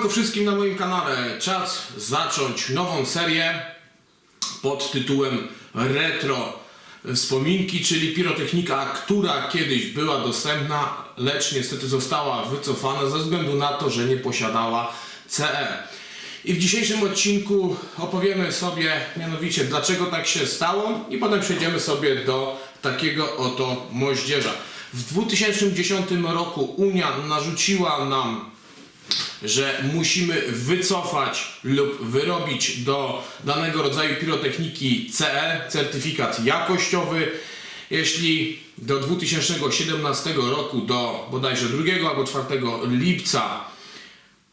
Siemanko wszystkim na moim kanale. Czas zacząć nową serię pod tytułem Retro Wspominki, czyli pirotechnika, która kiedyś była dostępna, lecz niestety została wycofana ze względu na to, że nie posiadała CE. I w dzisiejszym odcinku opowiemy sobie mianowicie dlaczego tak się stało i potem przejdziemy sobie do takiego oto moździerza. W 2010 roku Unia narzuciła nam że musimy wycofać lub wyrobić do danego rodzaju pirotechniki CE, certyfikat jakościowy. Jeśli do 2017 roku, do bodajże 2 albo 4 lipca,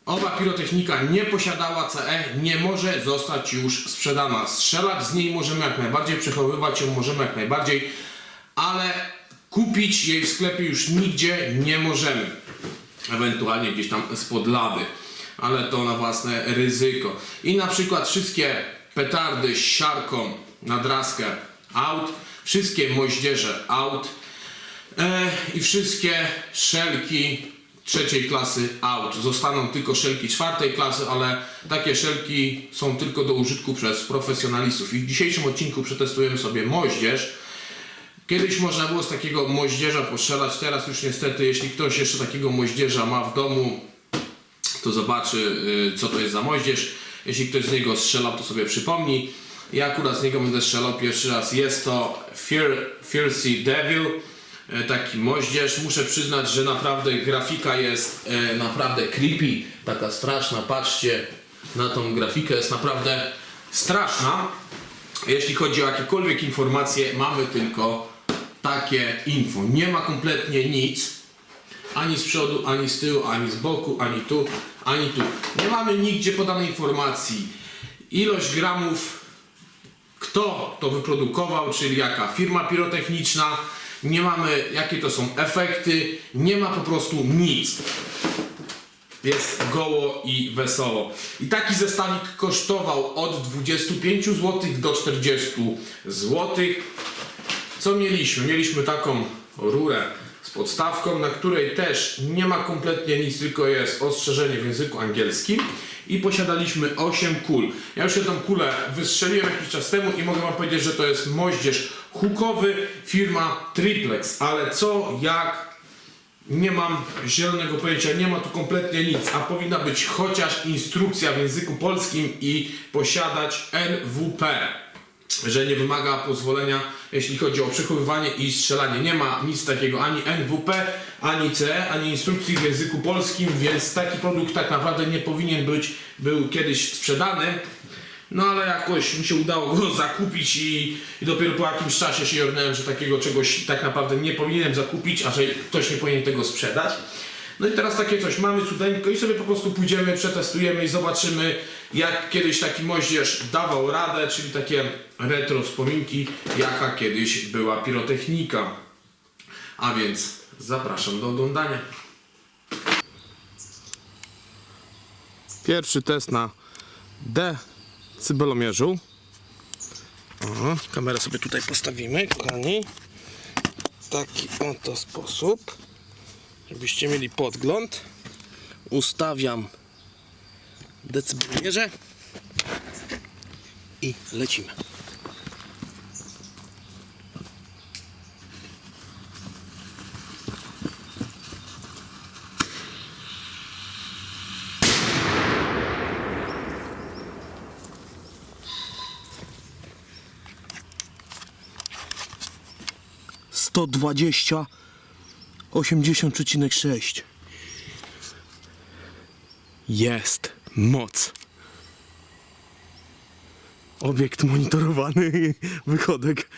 owa pirotechnika nie posiadała CE, nie może zostać już sprzedana. Strzelać z niej możemy jak najbardziej, przechowywać ją możemy jak najbardziej, ale kupić jej w sklepie już nigdzie nie możemy ewentualnie gdzieś tam spod lady, ale to na własne ryzyko. I na przykład wszystkie petardy z siarką na draskę out, wszystkie moździerze out e, i wszystkie szelki trzeciej klasy out. Zostaną tylko szelki czwartej klasy, ale takie szelki są tylko do użytku przez profesjonalistów. I w dzisiejszym odcinku przetestujemy sobie moździerz. Kiedyś można było z takiego moździerza postrzelać, teraz już niestety, jeśli ktoś jeszcze takiego moździerza ma w domu, to zobaczy y, co to jest za moździerz. Jeśli ktoś z niego strzelał, to sobie przypomni. Ja akurat z niego będę strzelał pierwszy raz. Jest to Fear, Fiercy Devil, y, taki moździerz. Muszę przyznać, że naprawdę grafika jest y, naprawdę creepy, taka straszna. Patrzcie na tą grafikę, jest naprawdę straszna. Jeśli chodzi o jakiekolwiek informacje, mamy tylko takie info. Nie ma kompletnie nic. Ani z przodu, ani z tyłu, ani z boku, ani tu, ani tu. Nie mamy nigdzie podanej informacji. Ilość gramów, kto to wyprodukował, czyli jaka firma pirotechniczna. Nie mamy jakie to są efekty. Nie ma po prostu nic jest goło i wesoło. I taki zestawik kosztował od 25 zł do 40 zł. Co mieliśmy? Mieliśmy taką rurę z podstawką, na której też nie ma kompletnie nic, tylko jest ostrzeżenie w języku angielskim. I posiadaliśmy 8 kul. Ja już jedną kulę wystrzeliłem jakiś czas temu i mogę Wam powiedzieć, że to jest moździerz hukowy firma Triplex. Ale co, jak, nie mam zielonego pojęcia, nie ma tu kompletnie nic, a powinna być chociaż instrukcja w języku polskim i posiadać NWP, że nie wymaga pozwolenia, jeśli chodzi o przechowywanie i strzelanie. Nie ma nic takiego, ani NWP, ani CE, ani instrukcji w języku polskim, więc taki produkt tak naprawdę nie powinien być, był kiedyś sprzedany. No ale jakoś mi się udało go zakupić i, i dopiero po jakimś czasie się jornąłem, że takiego czegoś tak naprawdę nie powinienem zakupić, a że ktoś nie powinien tego sprzedać. No i teraz takie coś mamy cudeńko i sobie po prostu pójdziemy, przetestujemy i zobaczymy jak kiedyś taki moździerz dawał radę, czyli takie retro wspominki, jaka kiedyś była pirotechnika. A więc zapraszam do oglądania. Pierwszy test na D cybelomierzu. O, kamerę sobie tutaj postawimy, kochani. W taki oto sposób, żebyście mieli podgląd. Ustawiam decybelomierze i lecimy. sto dwadzieścia osiemdziesiąt przecinek sześć. Jest moc. Obiekt monitorowany, wychodek.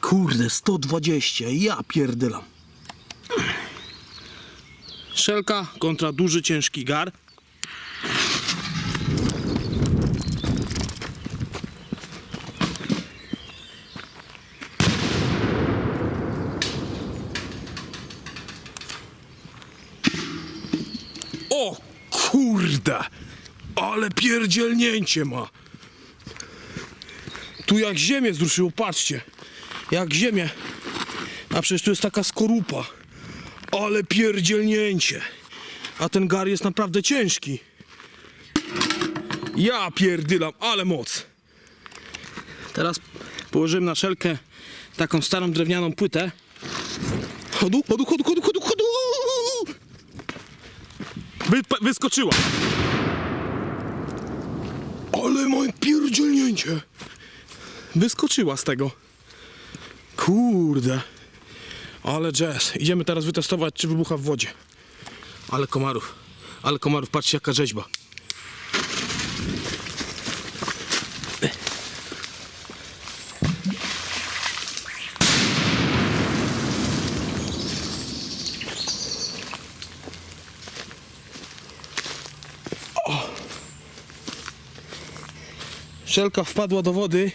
Kurde, 120, ja pierdylam. Szelka kontra duży, ciężki gar. O kurde, ale pierdzielnięcie ma. Tu jak ziemię zruszyło, patrzcie. Jak ziemię. A przecież tu jest taka skorupa. Ale pierdzielnięcie. A ten gar jest naprawdę ciężki. Ja pierdylam, ale moc. Teraz położymy na szelkę taką starą drewnianą płytę. Chodu, chodu, chodu, chodu, chodu, chodu. Wy, wyskoczyła. Ale moje pierdzielnięcie. Wyskoczyła z tego. Kurde. Ale jazz. Idziemy teraz wytestować, czy wybucha w wodzie. Ale komarów. Ale komarów, patrzcie jaka rzeźba. Szelka wpadła do wody,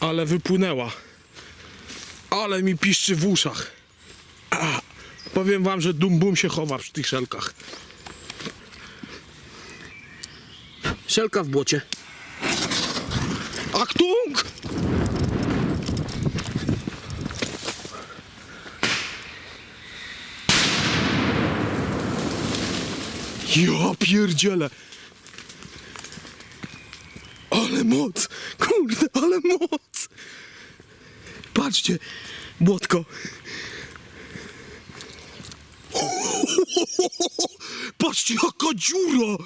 ale wypłynęła. Ale mi piszczy w uszach. A, powiem wam, że dum bum się chowa przy tych szelkach. Szelka w błocie. Aktung! Ja. Moc! Kurde, ale moc! Patrzcie, błotko. Patrzcie, jaka dziura!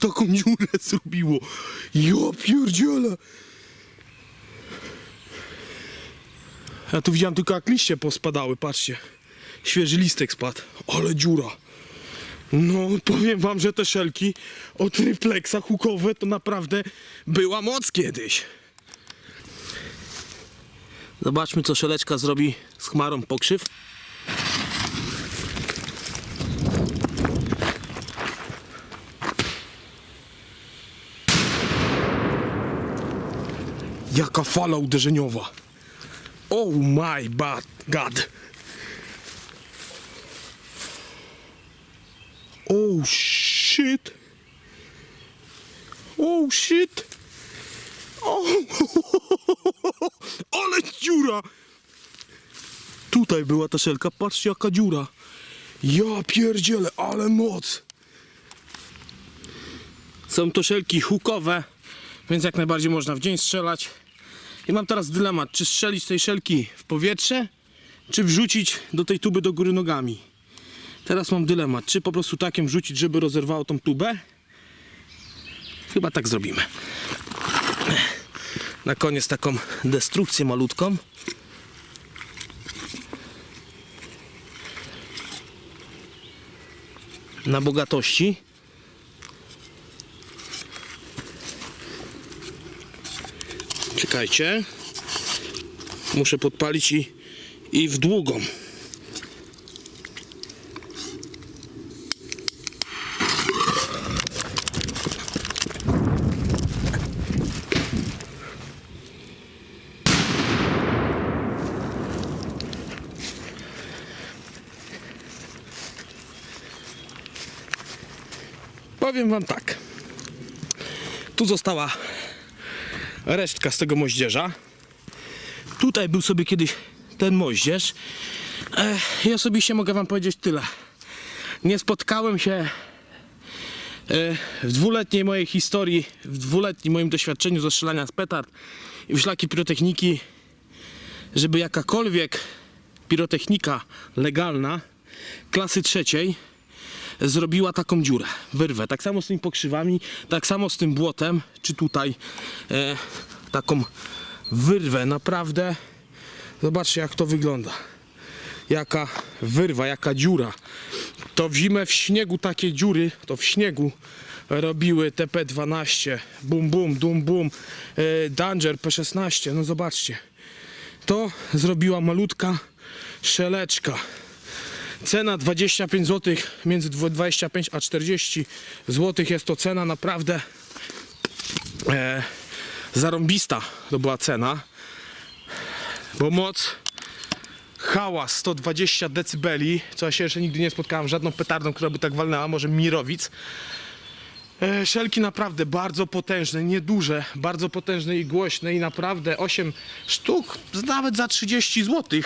Taką dziurę zrobiło. Ja pierdzielę. Ja tu widziałem tylko jak liście pospadały, patrzcie. Świeży listek spadł, ale dziura. No, powiem wam, że te szelki od refleksa hukowe to naprawdę była moc kiedyś. Zobaczmy, co szeleczka zrobi z chmarą pokrzyw. Jaka fala uderzeniowa. Oh my bad god. Oh shit. Oh shit. Oh. Ale dziura. Tutaj była ta szelka. Patrzcie jaka dziura. Ja pierdzielę, ale moc. Są to szelki hukowe, więc jak najbardziej można w dzień strzelać. I mam teraz dylemat, czy strzelić tej szelki w powietrze, czy wrzucić do tej tuby do góry nogami. Teraz mam dylemat, czy po prostu takiem wrzucić, żeby rozerwało tą tubę. Chyba tak zrobimy. Na koniec taką destrukcję malutką. Na bogatości. Czekajcie. Muszę podpalić i, i w długą. Powiem wam tak. Tu została resztka z tego moździerza. Tutaj był sobie kiedyś ten moździerz. I osobiście mogę wam powiedzieć tyle. Nie spotkałem się w dwuletniej mojej historii, w dwuletnim moim doświadczeniu ze strzelania z petard i w szlaki pirotechniki, żeby jakakolwiek pirotechnika legalna klasy trzeciej zrobiła taką dziurę, wyrwę. Tak samo z tymi pokrzywami, tak samo z tym błotem, czy tutaj e, taką wyrwę. Naprawdę zobaczcie jak to wygląda. Jaka wyrwa, jaka dziura. To w zimę w śniegu takie dziury, to w śniegu robiły TP12, bum bum, dum bum, e, Danger P16, no zobaczcie. To zrobiła malutka szeleczka. Cena 25 zł, między dwu- 25 a 40 zł jest to cena naprawdę e, zarąbista to była cena, bo moc hałas 120 decybeli, co ja się jeszcze nigdy nie spotkałem żadną petardą, która by tak walnęła, może Mirowic. E, Szelki naprawdę bardzo potężne, nieduże, bardzo potężne i głośne i naprawdę 8 sztuk, nawet za 30 zł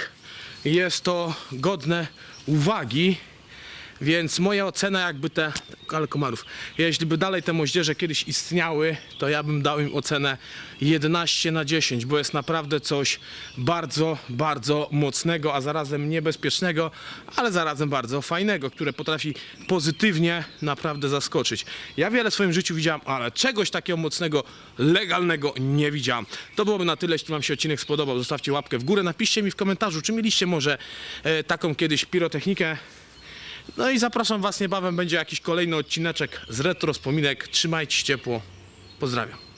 jest to godne uwagi. Więc moja ocena jakby te, ale komarów, jeśli by dalej te moździerze kiedyś istniały, to ja bym dał im ocenę 11 na 10, bo jest naprawdę coś bardzo, bardzo mocnego, a zarazem niebezpiecznego, ale zarazem bardzo fajnego, które potrafi pozytywnie naprawdę zaskoczyć. Ja wiele w swoim życiu widziałem, ale czegoś takiego mocnego, legalnego nie widziałem. To byłoby na tyle, jeśli wam się odcinek spodobał, zostawcie łapkę w górę, napiszcie mi w komentarzu, czy mieliście może e, taką kiedyś pirotechnikę, no i zapraszam Was niebawem, będzie jakiś kolejny odcineczek z retro wspominek. Trzymajcie się ciepło. Pozdrawiam.